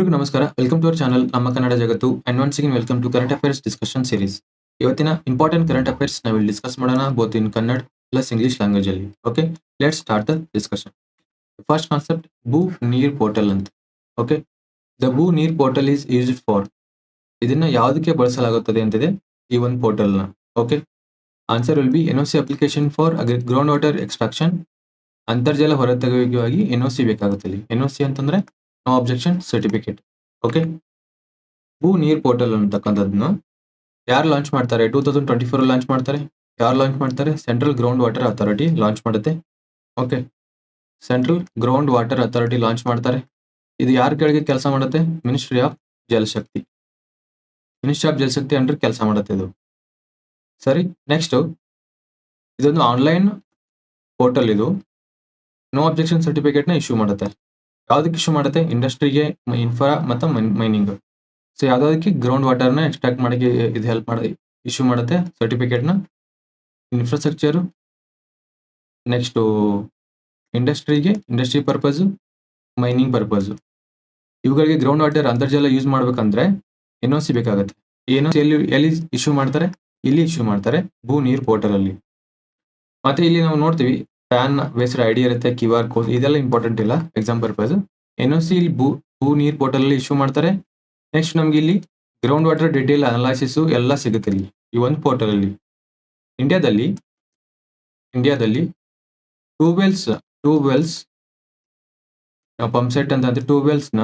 ಎಲ್ರಿಗೂ ನಮಸ್ಕಾರ. Welcome to our channel ನಮ್ಮ ಕನ್ನಡ ಜಗತ್ತು. And once again welcome to current affairs discussion series ಇವತ್ತಿನ ಇಂಪಾರ್ಟೆಂಟ್ ಕರೆಂಟ್ ಅಫೇರ್ಸ್ ನಾವಿಲ್ಲಿ ಡಿಸ್ಕಸ್ ಮಾಡೋಣ both in Kannada plus English language ಅಲ್ಲಿ. Okay let start the discussion first concept Bhu Neer portal ಅಂತ. Okay the ಭೂ Neer portal is used for ಇದನ್ನ ಯಾವುದಕ್ಕೆ ಬಳಸಲಾಗುತ್ತದೆ ಅಂತಿದೆ? ಈ ಒಂದು ಪೋರ್ಟಲ್ನ. Okay answer will be N C application for ground water extraction ಅಂತರ್ಜಲ ಹೊರತೆಗೆಯುವಿಕೆಗಾಗಿ ಎನ್ ಸಿ ಬೇಕಾಗುತ್ತೆ ಇಲ್ಲಿ ಎನ್ ಸಿ ಅಂತಂದ್ರೆ no objection certificate okay Bhu Neer portal ಅಂತಕ್ಕಂಥದ್ದನ್ನ ಯಾರು ಲಾಂಚ್ ಮಾಡ್ತಾರೆ? Two thousand twenty four launch ಮಾಡ್ತಾರೆ. ಯಾರು ಲಾಂಚ್ ಮಾಡ್ತಾರೆ? Central ground water authority launch ಮಾಡುತ್ತೆ. Okay central ground water authority launch ಮಾಡ್ತಾರೆ. ಇದು ಯಾರ ಕೆಳಗೆ ಕೆಲಸ ಮಾಡುತ್ತೆ? Ministry of Jalshakti ministry of Jalshakti under ಕೆಲಸ ಮಾಡುತ್ತೆ ಇದು. ಸರಿ ನೆಕ್ಸ್ಟು ಇದೊಂದು ಆನ್ಲೈನ್ ಪೋರ್ಟಲ್ ಇದು. ನೋ ಅಬ್ಜೆಕ್ಷನ್ ಸರ್ಟಿಫಿಕೇಟ್ನ ಇಶ್ಯೂ ಮಾಡುತ್ತೆ. ಯಾವ್ದಕ್ಕೆ ಇಶ್ಯೂ ಮಾಡುತ್ತೆ? ಇಂಡಸ್ಟ್ರಿಗೆ ಇನ್ಫ್ರಾ ಮತ್ತು ಮೈನಿಂಗ್ ಸೊ ಯಾವ್ದಾದಕ್ಕೆ ಗ್ರೌಂಡ್ ವಾಟರ್ನ ಎಕ್ಸ್ಟ್ರಾಕ್ಟ್ ಮಾಡಕ್ಕೆ ಇದು ಹೆಲ್ಪ್ ಮಾಡಿ ಇಶ್ಯೂ ಮಾಡುತ್ತೆ? ಸರ್ಟಿಫಿಕೇಟ್ನ ಇನ್ಫ್ರಾಸ್ಟ್ರಕ್ಚರ್ ನೆಕ್ಸ್ಟು ಇಂಡಸ್ಟ್ರಿಗೆ ಇಂಡಸ್ಟ್ರಿ ಪರ್ಪಸ್ ಮೈನಿಂಗ್ ಪರ್ಪಸ್ ಇವುಗಳಿಗೆ ಗ್ರೌಂಡ್ ವಾಟರ್ ಅಂತರ್ಜಲ ಯೂಸ್ ಮಾಡ್ಬೇಕಂದ್ರೆ ಎನ್ ಸಿ ಬೇಕಾಗುತ್ತೆ ಏನು ಎಲ್ಲಿ ಎಲ್ಲಿ ಇಶ್ಯೂ ಮಾಡ್ತಾರೆ? ಇಲ್ಲಿ ಇಶ್ಯೂ ಮಾಡ್ತಾರೆ ಭೂ, ನೀರ್ ಪೋರ್ಟಲ್ ಅಲ್ಲಿ. ಮತ್ತೆ ಇಲ್ಲಿ ನಾವು ನೋಡ್ತೀವಿ ಪ್ಯಾನ್ ಬೇಸ್ಡ್ ಐಡಿ ಇರುತ್ತೆ ಕ್ಯೂ ಆರ್ ಕೋಡ್ ಇದೆಲ್ಲ ಇಂಪಾರ್ಟೆಂಟ್ ಇಲ್ಲ ಎಕ್ಸಾಮ್ ಪರ್ಪಸ್ ಎನ್ ಸಿ ಇಲ್ಲಿ ಭೂ ಭೂ ನೀರ್ ಪೋರ್ಟಲ್ ಅಲ್ಲಿ ಇಶ್ಯೂ ಮಾಡ್ತಾರೆ. ನೆಕ್ಸ್ಟ್ ನಮ್ಗೆ ಇಲ್ಲಿ ಗ್ರೌಂಡ್ ವಾಟರ್ ಡೀಟೇಲ್ ಅನಾಲಿಸಿಸ್ ಎಲ್ಲ ಸಿಗುತ್ತೆ ಇಲ್ಲಿ, ಈ ಒಂದು ಪೋರ್ಟಲ್ ಅಲ್ಲಿ. ಇಂಡಿಯಾದಲ್ಲಿ ಇಂಡಿಯಾದಲ್ಲಿ two wells two wells pump set ಅಂತ ವೆಲ್ಸ್ನ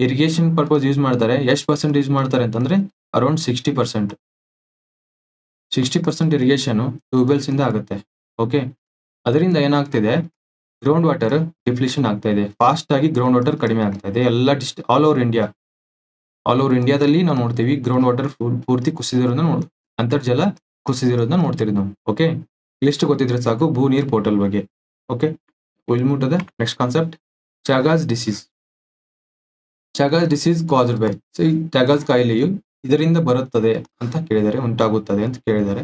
ಇರಿಗೇಷನ್ ಪರ್ಪಸ್ ಯೂಸ್ ಮಾಡ್ತಾರೆ. ಎಷ್ಟು ಪರ್ಸೆಂಟ್ ಯೂಸ್ ಮಾಡ್ತಾರೆ ಅಂತಂದ್ರೆ around sixty percent sixty percent irrigation tubewells ಇಂದ ಆಗುತ್ತೆ ಓಕೆ ಅದರಿಂದ ಏನಾಗ್ತಿದೆ? ಗ್ರೌಂಡ್ ವಾಟರ್ ಡಿಫ್ಲಿಷನ್ ಆಗ್ತಾ ಇದೆ. ಫಾಸ್ಟ್ ಆಗಿ ಗ್ರೌಂಡ್ ವಾಟರ್ ಕಡಿಮೆ ಆಗ್ತಾ ಇದೆ. ಎಲ್ಲ ಡಿಸ್ಟ್ all over India all over ಇಂಡಿಯಾದಲ್ಲಿ ನಾವು ನೋಡ್ತೀವಿ ಗ್ರೌಂಡ್ ವಾಟರ್ ಪೂರ್ತಿ ಕುಸಿದಿರೋದನ್ನ ನೋಡ್, ಅಂತರ್ಜಲ ಕುಸಿದಿರೋದನ್ನ ನೋಡ್ತೀವಿ ನಾವು ಓಕೆ ಲಿಸ್ಟ್ ಗೊತ್ತಿದ್ರೆ ಸಾಕು, ಭೂ ನೀರ್ ಪೋರ್ಟಲ್ ಬಗ್ಗೆ ಓಕೆ ವಿಲ್ ಮುಟ್ಟದ next concept Chagas disease Chagas disease caused by so ಈ ಚಾಗಾಸ್ ಕಾಯಿಲೆಯು ಇದರಿಂದ ಬರುತ್ತದೆ ಅಂತ ಕೇಳಿದರೆ, ಉಂಟಾಗುತ್ತದೆ ಅಂತ ಕೇಳಿದರೆ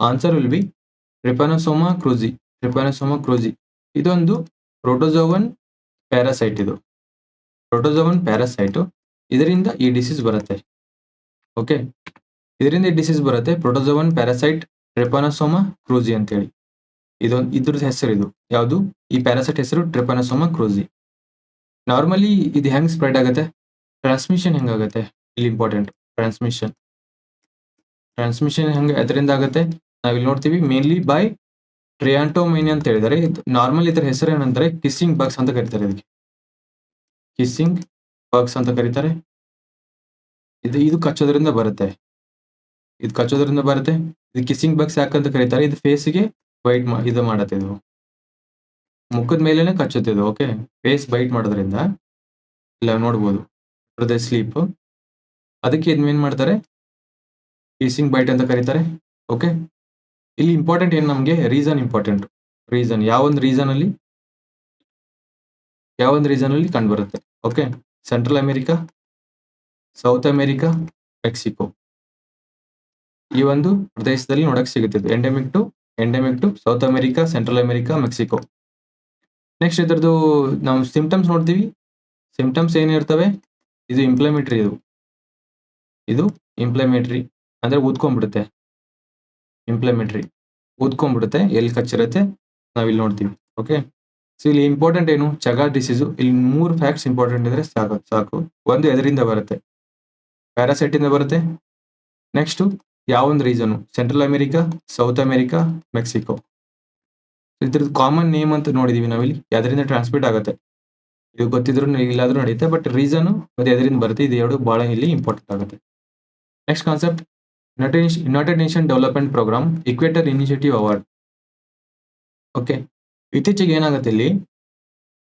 answer will be trypanosoma cruzi trypanosoma cruzi ಇದೊಂದು ಪ್ರೋಟೋಜೋವನ್ ಪ್ಯಾರಾಸೈಟ್ ಇದು. ಪ್ರೋಟೋಜೋವನ್ ಪ್ಯಾರಾಸೈಟ್ ಇದರಿಂದ ಈ ಡಿಸೀಸ್ ಬರುತ್ತೆ. ಓಕೆ ಇದರಿಂದ ಈ ಡಿಸೀಸ್ ಬರುತ್ತೆ. ಪ್ರೋಟೋಜೋವನ್ ಪ್ಯಾರಾಸೈಟ್ ಟ್ರಿಪಾನೋಸೋಮಾ ಕ್ರೂಜಿ ಅಂತೇಳಿ. ಇದೊಂದು ಇದ್ರದ್ದು ಹೆಸರು ಇದು. ಯಾವುದು? ಈ ಪ್ಯಾರಾಸೈಟ್ ಹೆಸರು ಟ್ರಿಪಾನೋಸೋಮಾ ಕ್ರೋಜಿ ನಾರ್ಮಲಿ ಇದು ಹೆಂಗ್ ಸ್ಪ್ರೆಡ್ ಆಗುತ್ತೆ? ಟ್ರಾನ್ಸ್ಮಿಷನ್ ಹೆಂಗಾಗತ್ತೆ ಇಲ್ಲಿ ಇಂಪಾರ್ಟೆಂಟ್ ಟ್ರಾನ್ಸ್ಮಿಷನ್ ಟ್ರಾನ್ಸ್ಮಿಷನ್ ಹೆಂಗೆ ಅದರಿಂದ ಆಗುತ್ತೆ? ನಾವಿಲ್ಲಿ ನೋಡ್ತೀವಿ ಮೇನ್ಲಿ ಬೈ ಟ್ರಿಯಾಂಟೋಮೈನಿ ಅಂತ ಹೇಳಿದರೆ ನಾರ್ಮಲ್ ಇದರ ಹೆಸರು ಏನಂದ್ರೆ ಕಿಸ್ಸಿಂಗ್ ಬಗ್ಸ್ ಅಂತ ಕರೀತಾರೆ ಇದಕ್ಕೆ. ಕಿಸ್ಸಿಂಗ್ ಬಗ್ಸ್ ಅಂತ ಕರೀತಾರೆ. ಇದು ಇದು ಕಚ್ಚೋದ್ರಿಂದ ಬರುತ್ತೆ. ಇದು ಕಚ್ಚೋದ್ರಿಂದ ಬರುತ್ತೆ. ಇದು ಕಿಸ್ಸಿಂಗ್ ಬಗ್ಸ್ ಯಾಕಂತ ಕರೀತಾರೆ, ಇದು ಫೇಸ್ಗೆ ವೈಟ್ ಇದು ಮಾಡತ್ತೆ ಇದು. ಮುಖದ ಮೇಲೆನೆ ಕಚ್ಚುತ್ತೆ ಇದು ಓಕೆ ಫೇಸ್ ಬೈಟ್ ಮಾಡೋದ್ರಿಂದ, ಇಲ್ಲ, ನೋಡ್ಬೋದು. ಹೃದಯ ಸ್ಲೀಪ್ ಅದಕ್ಕೆ ಇದನ್ನ ಏನ್ ಮಾಡ್ತಾರೆ? ಕಿಸ್ಸಿಂಗ್ ಬೈಟ್ ಅಂತ ಕರೀತಾರೆ ಓಕೆ ಇಲ್ಲಿ ಇಂಪಾರ್ಟೆಂಟ್ ಏನು ನಮಗೆ? ರೀಸನ್ ಇಂಪಾರ್ಟೆಂಟ್ ರೀಸನ್ ಯಾವೊಂದು ರೀಸನ್ ಅಲ್ಲಿ? ಯಾವೊಂದು ರೀಸನ್ ಅಲ್ಲಿ ಕಂಡು ಬರುತ್ತೆ. Okay central America South America Mexico ಈ ಒಂದು ಪ್ರದೇಶದಲ್ಲಿ ನೋಡಕ್ ಸಿಗುತ್ತೆ endemic to endemic to South America central America Mexico next ಇದ್ರದ್ದು ನಾವು ಸಿಂಪ್ಟಮ್ಸ್ ನೋಡ್ತೀವಿ. ಸಿಂಪ್ಟಮ್ಸ್ ಏನಿರ್ತವೆ ಇದು ಇಂಪ್ಲಮೇಟ್ರಿ ಇದು. ಇದು ಇಂಪ್ಲಮೇಟ್ರಿ ಅಂದ್ರೆ ಊದ್ಕೊಂಡ್ಬಿಡುತ್ತೆ. ಇಂಪ್ಲಿಮೆಂಟ್ರಿ ಊದ್ಕೊಂಡ್ಬಿಡುತ್ತೆ ಎಲ್ಲಿ ಕಚ್ಚಿರುತ್ತೆ ನಾವಿಲ್ಲಿ ನೋಡ್ತೀವಿ ಓಕೆ ಸೊ ಇಲ್ಲಿ ಇಂಪಾರ್ಟೆಂಟ್ ಏನು? ಚಗಾ ಡಿಸೀಸು ಇಲ್ಲಿ ಮೂರು ಫ್ಯಾಕ್ಟ್ಸ್ ಇಂಪಾರ್ಟೆಂಟ್ ಇದ್ರೆ ಸಾಕು ಸಾಕು. ಒಂದು ಎದರಿಂದ ಬರುತ್ತೆ. ಪ್ಯಾರಾಸೈಟಿಂದ ಬರುತ್ತೆ. ನೆಕ್ಸ್ಟ್ ಯಾವೊಂದು reason central America South America Mexico ಇದ್ರದ್ದು ಕಾಮನ್ ನೇಮ್ ಅಂತ ನೋಡಿದೀವಿ ನಾವಿಲ್ಲಿ ಯಾವ್ದರಿಂದ ಟ್ರಾನ್ಸ್ಮಿಟ್ ಆಗುತ್ತೆ? ಇದು ಗೊತ್ತಿದ್ರು ಇಲ್ಲಾದ್ರೂ ನಡೆಯುತ್ತೆ ಬಟ್ ರೀಸನ್ ಮತ್ತೆ ಎದರಿಂದ ಬರುತ್ತೆ, ಇದು ಎರಡು ಬಹಳ ಇಲ್ಲಿ ಇಂಪಾರ್ಟೆಂಟ್ ಆಗುತ್ತೆ. Next concept United Nation development programme equator initiative award okay ಇತ್ತೀಚೆಗೆ ಏನಾಗುತ್ತೆ ಇಲ್ಲಿ?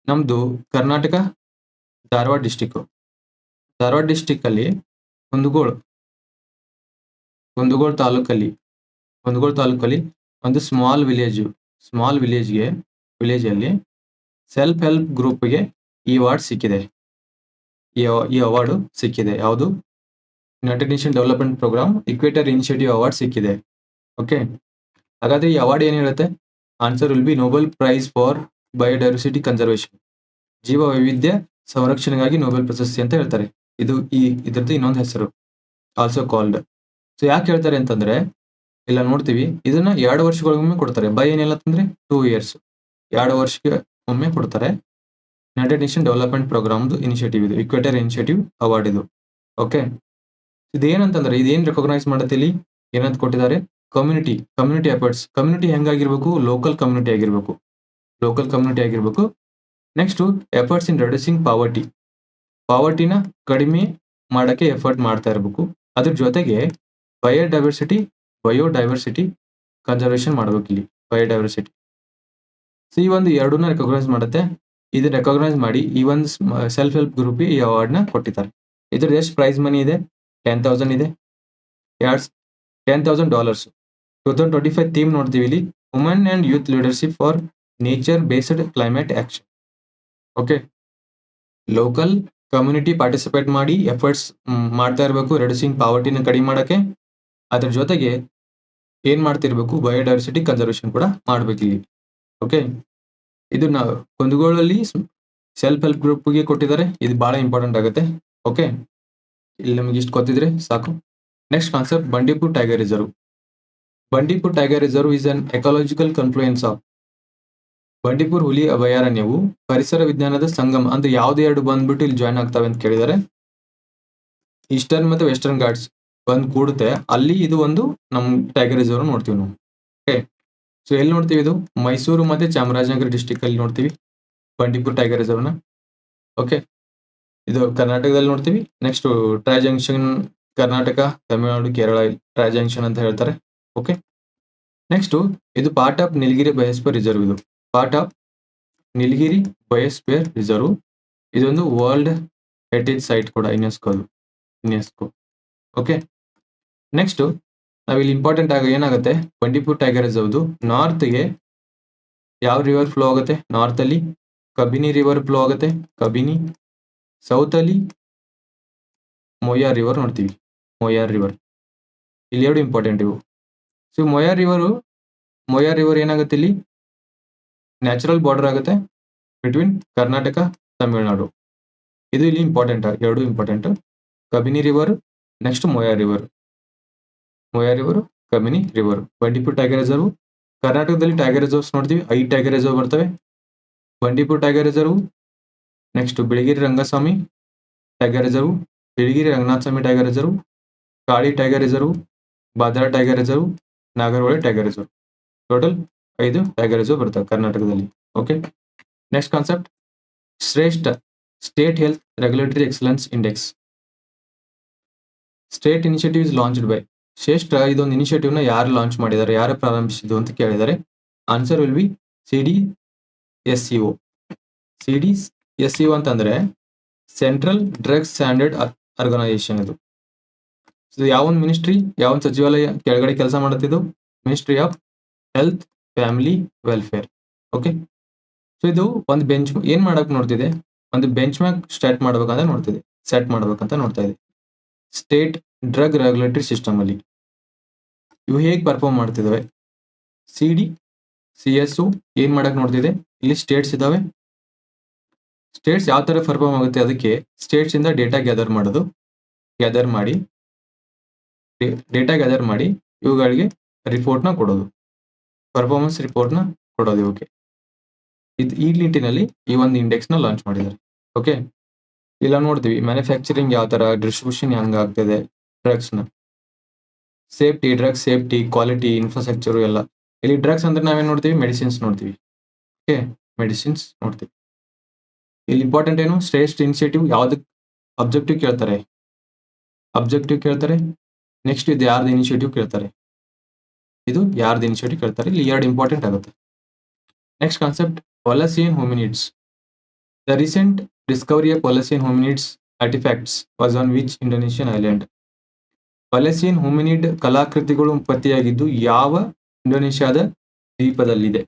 ನಮ್ದು ಕರ್ನಾಟಕ ಧಾರವಾಡ ಡಿಸ್ಟಿಕ್ ಧಾರವಾಡ ಡಿಸ್ಟಿಕ್ ಅಲ್ಲಿ ಕುಂದಗೋಳ್ ಕುಂದಗೋಳ್ ತಾಲೂಕಲ್ಲಿ ಕುಂದಗೋಳ್ ತಾಲೂಕಲ್ಲಿ ಒಂದು ಸ್ಮಾಲ್ ವಿಲೇಜ್ ಸ್ಮಾಲ್ ವಿಲೇಜ್ಗೆ ವಿಲೇಜಲ್ಲಿ ಸೆಲ್ಫ್ ಹೆಲ್ಪ್ ಗ್ರೂಪ್ಗೆ ಈ ಅವಾರ್ಡ್ ಸಿಕ್ಕಿದೆ. ಈ ಅವಾರ್ಡು ಸಿಕ್ಕಿದೆ. ಯಾವುದು? United Nation development programme equator initiative award ಸಿಕ್ಕಿದೆ. ಓಕೆ ಹಾಗಾದ್ರೆ ಈ ಅವಾರ್ಡ್ ಏನ್ answer will be Nobel prize for biodiversity conservation ಜೀವ ವೈವಿಧ್ಯ ಸಂರಕ್ಷಣೆಗಾಗಿ ನೋಬೆಲ್ ಪ್ರಶಸ್ತಿ ಅಂತ ಹೇಳ್ತಾರೆ. ಇದು ಈ, ಇದ್ರದ್ದು ಇನ್ನೊಂದು ಹೆಸರು. ಆಲ್ಸೋ ಕಾಲ್ಡ್ ಸೊ ಯಾಕೆ ಹೇಳ್ತಾರೆ ಅಂತಂದ್ರೆ, ಇಲ್ಲ ನೋಡ್ತೀವಿ, ಇದನ್ನ ಎರಡು ವರ್ಷಗಳಿಗೊಮ್ಮೆ ಕೊಡ್ತಾರೆ. ಬೈ ಏನಿಲ್ಲ ಅಂತಂದ್ರೆ ಟೂ ಇಯರ್ಸ್ ಎರಡು ವರ್ಷಕ್ಕೆ ಒಮ್ಮೆ ಕೊಡ್ತಾರೆ. ಯುನೈಟೆಡ್ ನೇಷನ್ ಡೆವಲಪ್ಮೆಂಟ್ ಪ್ರೋಗ್ರಾಮ್ದು ಇನಿಷಿಯೇಟಿವ್ ಇದು. ಇಕ್ವೇಟರ್ ಇನಿಷಿಯೇಟಿವ್ ಅವಾರ್ಡ್ ಇದು. ಓಕೆ ಇದೇನಂತಂದ್ರೆ, ಇದೇನ್ ರೆಕಗ್ನೈಸ್ ಮಾಡುತ್ತೆ ಇಲ್ಲಿ ಏನಂತ ಕೊಟ್ಟಿದ್ದಾರೆ? ಕಮ್ಯುನಿಟಿ ಕಮ್ಯುನಿಟಿ ಎಫರ್ಟ್ಸ್ ಕಮ್ಯುನಿಟಿ ಹೆಂಗಾಗಿರ್ಬೇಕು? ಲೋಕಲ್ ಕಮ್ಯುನಿಟಿ ಆಗಿರ್ಬೇಕು. ಲೋಕಲ್ ಕಮ್ಯುನಿಟಿ ಆಗಿರ್ಬೇಕು. Next efforts in reducing poverty ಪಾವರ್ಟಿನ ಕಡಿಮೆ ಮಾಡಕ್ಕೆ ಎಫರ್ಟ್ ಮಾಡ್ತಾ ಇರಬೇಕು. ಅದ್ರ ಜೊತೆಗೆ ಬಯೋಡೈವರ್ಸಿಟಿ ಬಯೋಡೈವರ್ಸಿಟಿ ಕನ್ಸರ್ವೇಷನ್ ಮಾಡ್ಬೇಕು ಇಲ್ಲಿ ಬಯೋಡೈವರ್ಸಿಟಿ ಸೊ ಈ ಒಂದು ಎರಡನ್ನ ರೆಕಗ್ನೈಸ್ ಮಾಡುತ್ತೆ. ಇದನ್ನ ರೆಕಗ್ನೈಸ್ ಮಾಡಿ ಈ ಒಂದು ಸೆಲ್ಫ್ ಹೆಲ್ಪ್ ಗ್ರೂಪ್ ಈ ಅವಾರ್ಡ್ನ ಕೊಟ್ಟಿದ್ದಾರೆ. ಇದ್ರದ್ದು ಎಷ್ಟು ಪ್ರೈಸ್ ಮನಿ ಇದೆ? ಟೆನ್ ತೌಸಂಡ್ ಇದೆ. ಎರಡು ten thousand dollars two thousand twenty five theme ನೋಡ್ತೀವಿ ಇಲ್ಲಿ. Women and youth leadership for nature based climate action okay local community participate ಮಾಡಿ ಎಫರ್ಟ್ಸ್ ಮಾಡ್ತಾ ಇರಬೇಕು. ರೆಡ್ಯೂಸಿಂಗ್ ಪಾವರ್ಟಿನ ಕಡಿಮೆ ಮಾಡೋಕ್ಕೆ. ಅದ್ರ ಜೊತೆಗೆ ಏನು ಮಾಡ್ತಿರ್ಬೇಕು? ಬಯೋಡೈವರ್ಸಿಟಿ ಕನ್ಸರ್ವೇಷನ್ ಕೂಡ ಮಾಡಬೇಕು ಇಲ್ಲಿ. ಓಕೆ ಇದು ನಾವು ಕುಂದಗೋಳಲ್ಲಿ ಸೆಲ್ಫ್ ಹೆಲ್ಪ್ ಗ್ರೂಪ್ಗೆ ಕೊಟ್ಟಿದ್ದಾರೆ. ಇದು ಭಾಳ ಇಂಪಾರ್ಟೆಂಟ್ ಆಗುತ್ತೆ. ಓಕೆ ಇಲ್ಲಿ ನಮಗೆ ಇಷ್ಟು ಗೊತ್ತಿದ್ರೆ ಸಾಕು. Next concept Bandipur tiger reserve Bandipur tiger reserve is an ecological confluence of Bandipur ಹುಲಿ ಅಭಯಾರಣ್ಯವು ಪರಿಸರ ವಿಜ್ಞಾನದ ಸಂಗಮ ಅಂದ್ರೆ ಯಾವ್ದು ಎರಡು ಬಂದ್ಬಿಟ್ಟು ಇಲ್ಲಿ ಜಾಯ್ನ್ ಆಗ್ತವೆ ಅಂತ ಕೇಳಿದ್ದಾರೆ ಈಸ್ಟರ್ನ್ ಮತ್ತು ವೆಸ್ಟರ್ನ್ ಗಾರ್ಡ್ಸ್ ಬಂದ್ ಕೂಡುತ್ತೆ. ಅಲ್ಲಿ ಇದು ಒಂದು ನಮ್ ಟೈಗರ್ ರಿಸರ್ವ್ ನೋಡ್ತೀವಿ ನಾವು. ಓಕೆ ಸೊ ಎಲ್ಲಿ ನೋಡ್ತೀವಿ ಇದು? ಮೈಸೂರು ಮತ್ತೆ ಚಾಮರಾಜನಗರ ಡಿಸ್ಟಿಕ್ ಅಲ್ಲಿ ನೋಡ್ತೀವಿ. ಬಂಡೀಪುರ್ ಟೈಗರ್ ರಿಸರ್ವ್ನ ಓಕೆ ಇದು ಕರ್ನಾಟಕದಲ್ಲಿ ನೋಡ್ತೀವಿ. Next tri junction Karnataka, Tamil Nadu, Kerala tri junction ಅಂತ ಹೇಳ್ತಾರೆ. ಓಕೆ ನೆಕ್ಸ್ಟ್ ಇದು part of Nilgiri biosphere reserve ಇದು. Part of Nilgiri biosphere reserve ಇದೊಂದು ವರ್ಲ್ಡ್ ಹೆರಿಟೇಜ್ ಸೈಟ್ ಕೂಡ ಯುನೆಸ್ಕೋ ಯುನೆಸ್ಕೋ ಓಕೆ ನೆಕ್ಸ್ಟ್ ನಾವಿಲ್ಲಿ ಇಂಪಾರ್ಟೆಂಟ್ ಆಗ ಏನಾಗುತ್ತೆ? ಬಂಡೀಪುರ್ ಟೈಗರ್ ರಿಸರ್ವ್ದು ನಾರ್ತ್ಗೆ ಯಾವ ರಿವರ್ ಫ್ಲೋ ಆಗುತ್ತೆ? ನಾರ್ತ್ ಅಲ್ಲಿ ಕಬಿನಿ ರಿವರ್ ಫ್ಲೋ ಆಗುತ್ತೆ. ಕಬಿನಿ ಸೌತ್ ಅಲ್ಲಿ ಮೊಯಾರ್ ರಿವರ್ ನೋಡ್ತೀವಿ. ಮೊಯಾರ್ ರಿವರ್ ಇಲ್ಲಿ ಎರಡು ಇಂಪಾರ್ಟೆಂಟ್ ಇವು. So Moyar river Moyar river ಏನಾಗುತ್ತೆ ಇಲ್ಲಿ? ನ್ಯಾಚುರಲ್ ಬಾರ್ಡರ್ ಆಗುತ್ತೆ ಬಿಟ್ವೀನ್ ಕರ್ನಾಟಕ ತಮಿಳುನಾಡು ಇದು ಇಲ್ಲಿ ಇಂಪಾರ್ಟೆಂಟ್ ಎರಡು important Kabini river next Moyar river Moyar river Kabini river Bandipur tiger reserve ಕರ್ನಾಟಕದಲ್ಲಿ ಟೈಗರ್ ರಿಸರ್ವ್ಸ್ ನೋಡ್ತೀವಿ. ಐದು ಟೈಗರ್ ರಿಸರ್ವ್ ಬರ್ತವೆ. Bandipur tiger reserve next Biligiri Rangaswamy tiger reserve Biligiri Ranganatha Swamy tiger reserve Kali tiger reserve Bhadra tiger reserve Nagarahole tiger reserve total ಐದು tiger reserve ಬರ್ತವೆ ಕರ್ನಾಟಕದಲ್ಲಿ. Okay next concept Shreshtha state health regulatory excellence index state initiative is launched by Shreshta ಇದೊಂದು ಇನಿಷಿಯೇಟಿವ್ನ ಯಾರು launch ಮಾಡಿದ್ದಾರೆ, ಯಾರು ಪ್ರಾರಂಭಿಸಿದ್ದು ಅಂತ ಕೇಳಿದ್ದಾರೆ answer will be C D S C O C D S C O ಅಂತಂದ್ರೆ ಸೆಂಟ್ರಲ್ ಡ್ರಗ್ಸ್ ಸ್ಟ್ಯಾಂಡರ್ಡ್ ಆರ್ಗನೈಸೇಷನ್ ಇದು. ಇದು ಯಾವ ಒಂದು ಮಿನಿಸ್ಟ್ರಿ ಯಾವ ಒಂದು ಸಚಿವಾಲಯ ಕೆಳಗಡೆ ಕೆಲಸ ಮಾಡುತ್ತಿದ್ದು? Ministry of health, family, welfare. Okay? So ಇದು ಒಂದು ಬೆಂಚ್ ಏನ್ ಮಾಡಕ್ ನೋಡ್ತಿದೆ? ಒಂದು ಬೆಂಚ್ ಮಾರ್ಕ್ ಸ್ಟಾರ್ಟ್ ಮಾಡ್ಬೇಕಂತ ನೋಡ್ತಿದೆ. ಸೆಟ್ ಮಾಡ್ಬೇಕಂತ ನೋಡ್ತಾ ಇದೆ. ಸ್ಟೇಟ್ ಡ್ರಗ್ ರೆಗ್ಯುಲೇಟರಿ ಸಿಸ್ಟಮ್ ಅಲ್ಲಿ. ಇವು ಹೇಗೆ ಪರ್ಫಾರ್ಮ್ ಮಾಡ್ತಿದ್ದಾವೆ ಸಿ ಡಿ, ಸಿ ಎಸ್ ಏನ್ ಮಾಡಕ್ ನೋಡ್ತಿದೆ? ಇಲ್ಲಿ ಸ್ಟೇಟ್ಸ್ ಇದಾವೆ. ಸ್ಟೇಟ್ಸ್ ಯಾವ ತರ ಪರ್ಫಾರ್ಮ್ ಆಗುತ್ತೆ ಅದಕ್ಕೆ ಸ್ಟೇಟ್ಸ್ ಇಂದ ಡೇಟಾ ಗ್ಯಾದರ್ ಮಾಡೋದು ಗ್ಯಾದರ್ ಮಾಡಿ ಡೇಟಾ ಗ್ಯಾದರ್ ಮಾಡಿ ಇವುಗಳಿಗೆ ರಿಪೋರ್ಟ್ನ ಕೊಡೋದು ಪರ್ಫಾರ್ಮೆನ್ಸ್ ರಿಪೋರ್ಟ್ನ ಕೊಡೋದು ಇವಕ್ಕೆ ಇದು ಈ ನಿಟ್ಟಿನಲ್ಲಿ ಈ ಒಂದು ಇಂಡೆಕ್ಸ್ನ ಲಾಂಚ್ ಮಾಡಿದ್ದಾರೆ. ಓಕೆ ಇಲ್ಲ ನೋಡ್ತೀವಿ ಮ್ಯಾನುಫ್ಯಾಕ್ಚರಿಂಗ್ ಯಾವ ಥರ ಡಿಸ್ಟ್ರಿಬ್ಯೂಷನ್ ಹೆಂಗ್ ಆಗ್ತಿದೆ ಡ್ರಗ್ಸ್ನ safety drugs safety quality infrastructure ಎಲ್ಲ. ಇಲ್ಲಿ ಡ್ರಗ್ಸ್ ಅಂದ್ರೆ ನಾವೇನು ನೋಡ್ತೀವಿ? ಮೆಡಿಸಿನ್ಸ್ ನೋಡ್ತೀವಿ. ಓಕೆ ಮೆಡಿಸಿನ್ಸ್ ನೋಡ್ತೀವಿ. ಇಲ್ಲಿ ಇಂಪಾರ್ಟೆಂಟ್ ಏನು? ಶ್ರೇಷ್ಠ ಇನಿಷಿಯೇಟಿವ್ ಯಾವ್ದಕ್ ಅಬ್ಜೆಕ್ಟಿವ್ ಕೇಳ್ತಾರೆ. ಅಬ್ಜೆಕ್ಟಿವ್ ಕೇಳ್ತಾರೆ. ನೆಕ್ಸ್ಟ್ ಇದು ಯಾರ್ದು ಇನಿಷಿಯೇಟಿವ್ ಕೇಳ್ತಾರೆ? ಇದು ಯಾರ್ದು ಇನಿಷಿಯೇಟಿವ್ ಕೇಳ್ತಾರೆ? ಇಲ್ಲಿ ಎರಡು ಇಂಪಾರ್ಟೆಂಟ್ ಆಗುತ್ತೆ. Next concept policy in hominids the recent discovery of policy in hominids artifacts was on which Indonesian island ಪಾಲಿಸಿಯನ್ hominid ಕಲಾಕೃತಿಗಳು ಉತ್ಪತ್ತಿಯಾಗಿದ್ದು ಯಾವ ಇಂಡೋನೇಷ್ಯಾದ ದ್ವೀಪದಲ್ಲಿದೆ?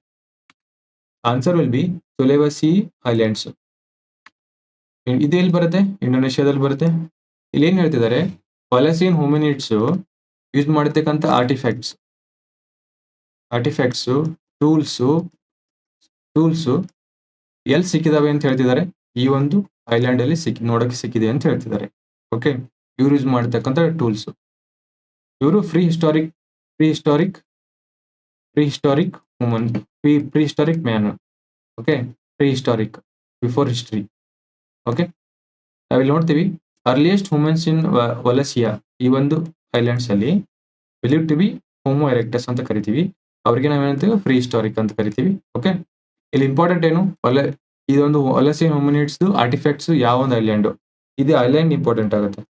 Answer will be Sulawesi islands ಇದು ಎಲ್ಲಿ ಬರುತ್ತೆ? ಇಂಡೋನೇಷ್ಯಾದಲ್ಲಿ ಬರುತ್ತೆ. ಇಲ್ಲಿ ಏನ್ ಹೇಳ್ತಿದ್ದಾರೆ? ಪಲಸ್ತೀನ್ ಹ್ಯೂಮನಿಟ್ಸ್ ಯೂಸ್ ಮಾಡಿರ್ತಕ್ಕಂಥ ಆರ್ಟಿಫ್ಯಾಕ್ಟ್ಸ್ ಆರ್ಟಿಫ್ಯಾಕ್ಟ್ಸ್ ಟೂಲ್ಸ್ ಟೂಲ್ಸ್ ಎಲ್ಲಿ ಸಿಕ್ಕಿದಾವೆ ಅಂತ ಹೇಳ್ತಿದ್ದಾರೆ? ಈ ಒಂದು ಐಲ್ಯಾಂಡ್ ಅಲ್ಲಿ ಸಿಕ್ಕಿ ನೋಡಕ್ಕೆ ಸಿಕ್ಕಿದೆ ಅಂತ ಹೇಳ್ತಿದ್ದಾರೆ. ಓಕೆ ಇವ್ರು ಯೂಸ್ ಮಾಡ್ತಕ್ಕಂಥ ಟೂಲ್ಸ್ ಇವರು prehistoric prehistoric prehistoric woman pre prehistoric man okay prehistoric before history okay ನಾವಿಲ್ಲಿ ನೋಡ್ತೀವಿ ಅರ್ಲಿಯೆಸ್ಟ್ ಹುಮೆನ್ಸ್ ಇನ್ ವಲಸಿಯಾ ಈ ಒಂದು ಐಲ್ಯಾಂಡ್ಸ್ ಅಲ್ಲಿ believe to be homo erectus ಅಂತ ಕರಿತೀವಿ. ಅವ್ರಿಗೆ ನಾವೇನಂತೀವಿ ಫ್ರೀ ಹಿಸ್ಟಾರಿಕ್ ಅಂತ ಕರಿತೀವಿ. ಓಕೆ ಇಲ್ಲಿ ಇಂಪಾರ್ಟೆಂಟ್ ಏನು? ವಲ ಇದೊಂದು ವಲಸಿಯನ್ ಹೋಮಿನಿಟ್ಸ್ ಆರ್ಟಿಫ್ಯಾಕ್ಟ್ಸ್ ಯಾವ ಒಂದು ಐಲ್ಯಾಂಡ್ ಇದು ಐಲ್ಯಾಂಡ್ ಇಂಪಾರ್ಟೆಂಟ್ ಆಗುತ್ತೆ.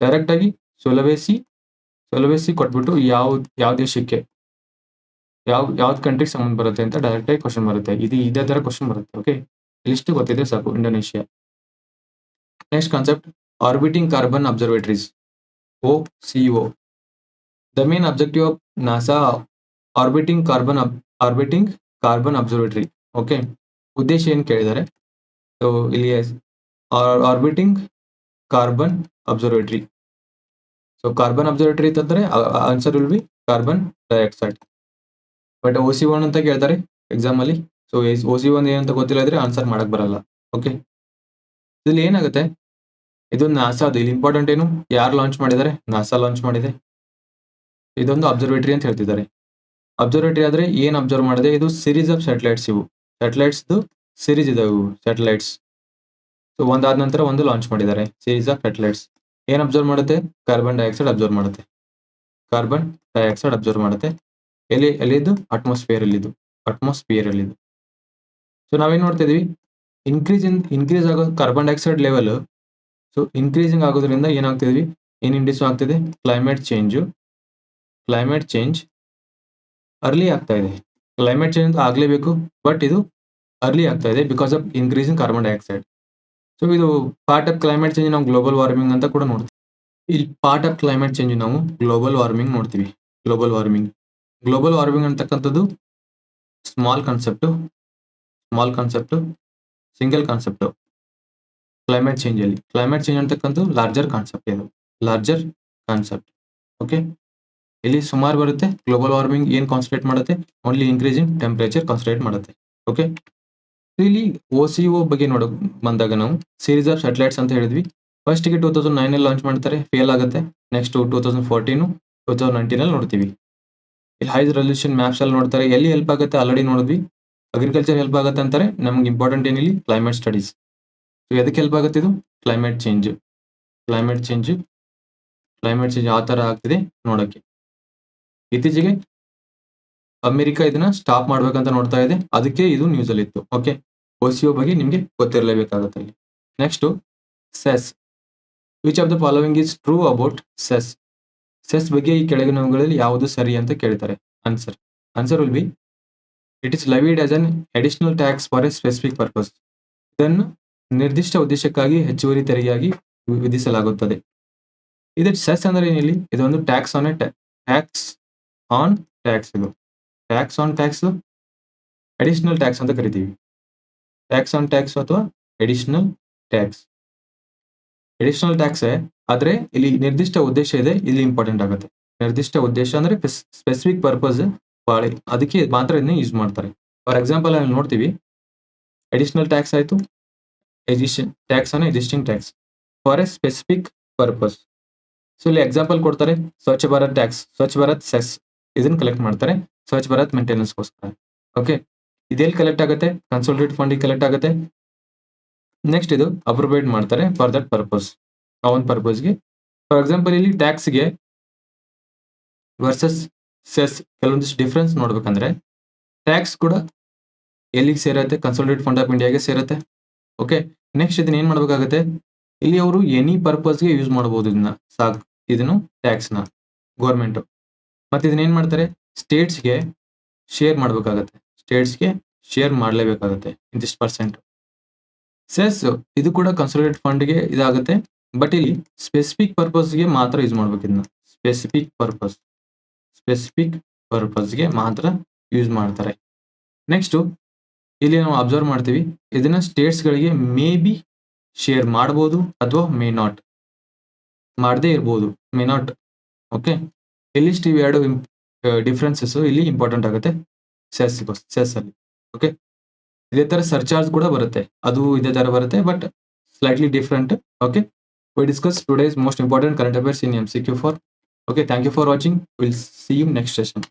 ಡೈರೆಕ್ಟ್ ಆಗಿ ಸೊಲವೇಸಿ ಸೊಲವೇಸಿ ಕೊಟ್ಬಿಟ್ಟು ಯಾವ ಯಾವ ದೇಶಕ್ಕೆ? ಯಾವ, ಯಾವ್ದು ಕಂಟ್ರಿಗೆ ಸಂಬಂಧ ಬರುತ್ತೆ ಅಂತ ಡೈರೆಕ್ಟ್ ಆಗಿ ಕ್ವಶನ್ ಬರುತ್ತೆ. ಇದು ಇದೇ ತರ ಕ್ವಶನ್ ಬರುತ್ತೆ. ಓಕೆ ಲಿಸ್ಟ್ ಗೊತ್ತಿದೆ ಸಾಕು. Indonesia next concept orbiting carbon observatories, OCO. C O the main objective of NASA orbiting carbon observatory okay ಉದ್ದೇಶ ಏನು ಕೇಳಿದ್ದಾರೆ? ಸೊ ಇಲ್ಲಿ orbiting carbon observatory so carbon observatory ಅಂತಂದ್ರೆ answer will be carbon dioxide but O C one ಅಂತ ಕೇಳ್ತಾರೆ exam ಅಲ್ಲಿ. So ಓ C one ಏನಂತ ಗೊತ್ತಿಲ್ಲ ಇದ್ರೆ ಆನ್ಸರ್ ಮಾಡಕ್ ಬರಲ್ಲ. ಓಕೆ ಇಲ್ಲಿ ಏನಾಗುತ್ತೆ? ಇದು ನಾಸಾದು ಇಲ್ಲಿ ಇಂಪಾರ್ಟೆಂಟ್ ಏನು? ಯಾರು ಲಾಂಚ್ ಮಾಡಿದ್ದಾರೆ? ನಾಸಾ ಲಾಂಚ್ ಮಾಡಿದೆ. ಇದೊಂದು ಅಬ್ಸರ್ವೇಟ್ರಿ ಅಂತ ಹೇಳ್ತಿದ್ದಾರೆ. ಅಬ್ಸರ್ವೇಟ್ರಿ ಆದ್ರೆ ಏನು ಅಬ್ಸರ್ವ್ ಮಾಡಿದೆ? ಇದು ಸಿರೀಸ್ ಆಫ್ ಸ್ಯಾಟಲೈಟ್ಸ್ ಇವು. ಸ್ಯಾಟಲೈಟ್ಸ್ದು ಸಿರೀಸ್ ಇದಾವೆ ಇವು ಸ್ಯಾಟಲೈಟ್ಸ್ ಸೊ ಒಂದಾದ ನಂತರ ಒಂದು ಲಾಂಚ್ ಮಾಡಿದ್ದಾರೆ ಸೀರೀಸ್ ಆಫ್ ಸ್ಯಾಟಲೈಟ್ಸ್ ಏನು ಅಬ್ಸರ್ವ್ ಮಾಡುತ್ತೆ? ಕಾರ್ಬನ್ ಡೈಆಕ್ಸೈಡ್ ಅಬ್ಸರ್ವ್ ಮಾಡುತ್ತೆ. ಕಾರ್ಬನ್ ಡೈಆಕ್ಸೈಡ್ ಅಬ್ಸರ್ವ್ ಮಾಡುತ್ತೆ. ಎಲ್ಲಿ, ಎಲ್ಲಿದ್ದು? ಅಟ್ಮಾಸ್ಫಿಯರ್ ಅಲ್ಲಿದ್ದು. ಅಟ್ಮಾಸ್ಫಿಯರ್ ಅಲ್ಲಿದ್ದು. ಸೊ ನಾವೇನು ನೋಡ್ತಾ ಇದೀವಿ? ಇನ್ಕ್ರೀಸ್ ಇನ್ ಇನ್ಕ್ರೀಸ್ ಆಗೋ carbon dioxide level so increasing ಆಗೋದ್ರಿಂದ ಏನಾಗ್ತಿದ್ವಿ ಏನ್ ಇಂಡಿಸ್ ಆಗ್ತಿದೆ climate change climate change early ಆಗ್ತಾ ಇದೆ ಕ್ಲೈಮೇಟ್ ಚೇಂಜ್ ಅಂತ ಆಗ್ಲೇಬೇಕು ಬಟ್ ಇದು ಅರ್ಲಿ ಆಗ್ತಾ ಇದೆ because of increasing carbon dioxide so ಇದು ಪಾರ್ಟ್ ಆಫ್ ಕ್ಲೈಮೇಟ್ ಚೇಂಜ್ ನಾವು ಗ್ಲೋಬಲ್ ವಾರ್ಮಿಂಗ್ ಅಂತ ಕೂಡ ನೋಡ್ತೀವಿ ಇಲ್ಲಿ ಪಾರ್ಟ್ ಆಫ್ ಕ್ಲೈಮೇಟ್ ಚೇಂಜ್ ನಾವು ಗ್ಲೋಬಲ್ ವಾರ್ಮಿಂಗ್ ನೋಡ್ತೀವಿ ಗ್ಲೋಬಲ್ ವಾರ್ಮಿಂಗ್ ಗ್ಲೋಬಲ್ ವಾರ್ಮಿಂಗ್ ಅಂತಕ್ಕಂಥದ್ದು small concept small concept single concept climate change ಅಲ್ಲಿ ಕ್ಲೈಮೇಟ್ ಚೇಂಜ್ ಅಂತಕ್ಕಂಥ ಲಾರ್ಜರ್ ಕಾನ್ಸೆಪ್ಟ್ ಇದು ಲಾರ್ಜರ್ ಕಾನ್ಸೆಪ್ಟ್ ಓಕೆ ಇಲ್ಲಿ ಸುಮಾರು ಬರುತ್ತೆ. ಗ್ಲೋಬಲ್ ವಾರ್ಮಿಂಗ್ ಏನ್ ಕಾನ್ಸಂಟ್ರೇಟ್ ಮಾಡುತ್ತೆ? ಓನ್ಲಿ ಇನ್ಕ್ರೀಸಿಂಗ್ ಟೆಂಪರೇಚರ್ ಕಾನ್ಸಂಟ್ರೇಟ್ ಮಾಡುತ್ತೆ. ಓಕೆ ಇಲ್ಲಿ ಒ ಸಿ ಒ ಬಗ್ಗೆ ನೋಡಕ್ ಬಂದಾಗ ನಾವು. ಸೀರೀಸ್ ಆಫ್ ಸ್ಯಾಟಲೈಟ್ಸ್ ಅಂತ ಹೇಳಿದ್ವಿ. ಫಸ್ಟ್ಗೆ ಟೂ ತೌಸಂಡ್ ಅಲ್ಲಿ ಲಾಂಚ್ ಮಾಡ್ತಾರೆ. ಫೇಲ್ ಆಗುತ್ತೆ. Next two thousand fourteen two thousand ನೈನ್ಟೀನಲ್ಲಿ ನೋಡ್ತೀವಿ. ಇಲ್ಲಿ ಹೈ ರೆಸಲ್ಯೂಷನ್ ಮ್ಯಾಪ್ಸ್ ಅಲ್ಲಿ ನೋಡ್ತಾರೆ. ಎಲ್ಲಿ ಹೆಲ್ಪ್ ಆಗುತ್ತೆ? ಆಲ್ರೆಡಿ ನೋಡಿದ್ವಿ. ಅಗ್ರಿಕಲ್ಚರ್ ಹೆಲ್ಪ್ ಆಗುತ್ತೆ ಅಂತಾರೆ. ನಮ್ಗೆ ಇಂಪಾರ್ಟೆಂಟ್ ಏನಿಲ್ಲ? ಕ್ಲೈಮೇಟ್ ಸ್ಟಡೀಸ್ ಎದಕ್ಕೆ ಹೆಲ್ಪ್ ಆಗುತ್ತೆ ಇದು? Climate change climate change climate change ಯಾವ ತರ ಆಗ್ತಿದೆ ನೋಡೋಕ್ಕೆ ಇತ್ತೀಚೆಗೆ ಅಮೆರಿಕ ಇದನ್ನ ಸ್ಟಾಪ್ ಮಾಡ್ಬೇಕಂತ ನೋಡ್ತಾ ಇದೆ. ಅದಕ್ಕೆ ಇದು ನ್ಯೂಸ್ ಅಲ್ಲಿ ಇತ್ತು. ಓಕೆ ಓಸಿಯೋ ಬಗ್ಗೆ ನಿಮ್ಗೆ ಗೊತ್ತಿರಲೇಬೇಕಾಗುತ್ತೆ ಅಲ್ಲಿ. Next cess which of the following is true about cess cess ಬಗ್ಗೆ ಈ ಕೆಳಗಿನವುಗಳಲ್ಲಿ ಯಾವುದು ಸರಿ ಅಂತ ಕೇಳ್ತಾರೆ. Answer answer will be it is levied as an additional tax for a specific purpose ಇದನ್ನು ನಿರ್ದಿಷ್ಟ ಉದ್ದೇಶಕ್ಕಾಗಿ ಹೆಚ್ಚುವರಿ ತೆರಿಗೆಯಾಗಿ ವಿಧಿಸಲಾಗುತ್ತದೆ. ಇದು ಸೆಸ್ ಅಂದ್ರೆ ಏನಿಲ್ಲಿ? ಇದೊಂದು tax on a tax on tax ಇದು. Tax on tax additional tax ಅಂತ ಕರಿತೀವಿ. ಟ್ಯಾಕ್ಸ್ ಆನ್ ಟ್ಯಾಕ್ಸ್ ಅಥವಾ ಅಡಿಷನಲ್ ಟ್ಯಾಕ್ಸ್ ಅಡಿಷನಲ್ ಟ್ಯಾಕ್ಸ್ ಆದರೆ ಇಲ್ಲಿ ನಿರ್ದಿಷ್ಟ ಉದ್ದೇಶ ಇದೆ, ಇಲ್ಲಿ ಇಂಪಾರ್ಟೆಂಟ್ ಆಗುತ್ತೆ. ನಿರ್ದಿಷ್ಟ ಉದ್ದೇಶ ಅಂದ್ರೆ ಸ್ಪೆಸಿಫಿಕ್ ಪರ್ಪಸ್ ಬಾಳೆ. ಅದಕ್ಕೆ ಮಾತ್ರ ಇದನ್ನ ಯೂಸ್ ಮಾಡ್ತಾರೆ. ಫಾರ್ ಎಕ್ಸಾಂಪಲ್ ಅಲ್ಲಿ ನೋಡ್ತೀವಿ ಅಡಿಷನಲ್ ಟ್ಯಾಕ್ಸ್ ಆಯ್ತು. Addition tax on existing tax for a specific purpose so ಇಲ್ಲಿ ಎಕ್ಸಾಂಪಲ್ ಕೊಡ್ತಾರೆ, ಸ್ವಚ್ಛ ಭಾರತ್ ಟ್ಯಾಕ್ಸ್ ಸ್ವಚ್ಛ ಭಾರತ್ ಸೆಸ್ ಇದನ್ನ ಕಲೆಕ್ಟ್ ಮಾಡ್ತಾರೆ. ಸ್ವಚ್ಛ ಭಾರತ್ ಮೇಂಟೆನೆನ್ಸ್ಗೋಸ್ಕರ ಓಕೆ ಇದೆಲ್ಲಿ ಕಲೆಕ್ಟ್ ಆಗುತ್ತೆ? ಕನ್ಸಲ್ಟೇಟ್ ಫಂಡಿಗೆ ಕಲೆಕ್ಟ್ ಆಗುತ್ತೆ. ನೆಕ್ಸ್ಟ್ ಇದು ಅಪ್ರೂವೇಟ್ ಮಾಡ್ತಾರೆ ಫಾರ್ ದಟ್ ಪರ್ಪಸ್ ಆ ಒಂದು ಪರ್ಪಸ್ಗೆ ಫಾರ್ ಎಕ್ಸಾಂಪಲ್ ಇಲ್ಲಿ ಟ್ಯಾಕ್ಸ್ಗೆ ವರ್ಸಸ್ ಸೆಸ್ ಕೆಲವೊಂದಿಷ್ಟು ಡಿಫ್ರೆನ್ಸ್ ನೋಡ್ಬೇಕಂದ್ರೆ ಟ್ಯಾಕ್ಸ್ ಕೂಡ ಎಲ್ಲಿಗೆ ಸೇರತ್ತೆ? ಕನ್ಸಲ್ಟೇಟ್ ಫಂಡ್ ಆಫ್ ಇಂಡಿಯಾಗೆ ಸೇರತ್ತೆ. ಓಕೆ ನೆಕ್ಸ್ಟ್ ಇದನ್ನ ಏನ್ ಮಾಡ್ಬೇಕಾಗತ್ತೆ? ಇಲ್ಲಿ ಅವರು ಎನಿ ಪರ್ಪಸ್ಗೆ ಯೂಸ್ ಮಾಡಬಹುದು ಇದನ್ನ. ಸಾಕ್, ಇದನ್ನು ಟ್ಯಾಕ್ಸ್ನ ಗೌರ್ಮೆಂಟ್ ಮತ್ತೆ ಇದನ್ನ ಏನ್ ಮಾಡ್ತಾರೆ? ಸ್ಟೇಟ್ಸ್ಗೆ ಶೇರ್ ಮಾಡ್ಬೇಕಾಗತ್ತೆ. ಸ್ಟೇಟ್ಸ್ಗೆ ಶೇರ್ ಮಾಡಲೇಬೇಕಾಗತ್ತೆ ಇಂತಿಷ್ಟು ಪರ್ಸೆಂಟ್ ಸೆಸ್ ಇದು ಕೂಡ ಕನ್ಸಲ್ಟೇಟ್ ಫಂಡ್ಗೆ ಇದಾಗುತ್ತೆ ಬಟ್ ಇಲ್ಲಿ ಸ್ಪೆಸಿಫಿಕ್ ಪರ್ಪಸ್ಗೆ ಮಾತ್ರ ಯೂಸ್ ಮಾಡ್ಬೇಕು ಇದನ್ನ. ಸ್ಪೆಸಿಫಿಕ್ ಪರ್ಪಸ್ ಸ್ಪೆಸಿಫಿಕ್ ಪರ್ಪಸ್ಗೆ ಮಾತ್ರ ಯೂಸ್ ಮಾಡ್ತಾರೆ. ನೆಕ್ಸ್ಟು ಇಲ್ಲಿ ನಾವು ಅಬ್ಸರ್ವ್ ಮಾಡ್ತೀವಿ, ಇದನ್ನ ಸ್ಟೇಟ್ಸ್ಗಳಿಗೆ ಮೇ ಬಿ ಶೇರ್ ಮಾಡ್ಬೋದು ಅಥವಾ ಮೇ ನಾಟ್ ಮಾಡದೇ ಇರ್ಬೋದು ಮೇ ನಾಟ್ ಓಕೆ ಇಲ್ಲಿ ಸ್ಟೀವ್ ಎರಡು ಡಿಫ್ರೆನ್ಸಸ್ ಇಲ್ಲಿ ಇಂಪಾರ್ಟೆಂಟ್ ಆಗುತ್ತೆ ಸೆಸ್ ಸೆಸ್ ಅಲ್ಲಿ. ಓಕೆ ಇದೇ ಥರ ಸರ್ಚಾರ್ಜ್ ಕೂಡ ಬರುತ್ತೆ, ಅದು ಇದೇ ಥರ ಬರುತ್ತೆ but slightly different okay we discuss today's most important current affairs in M C Q for Okay, thank you for watching. We'll see you next session.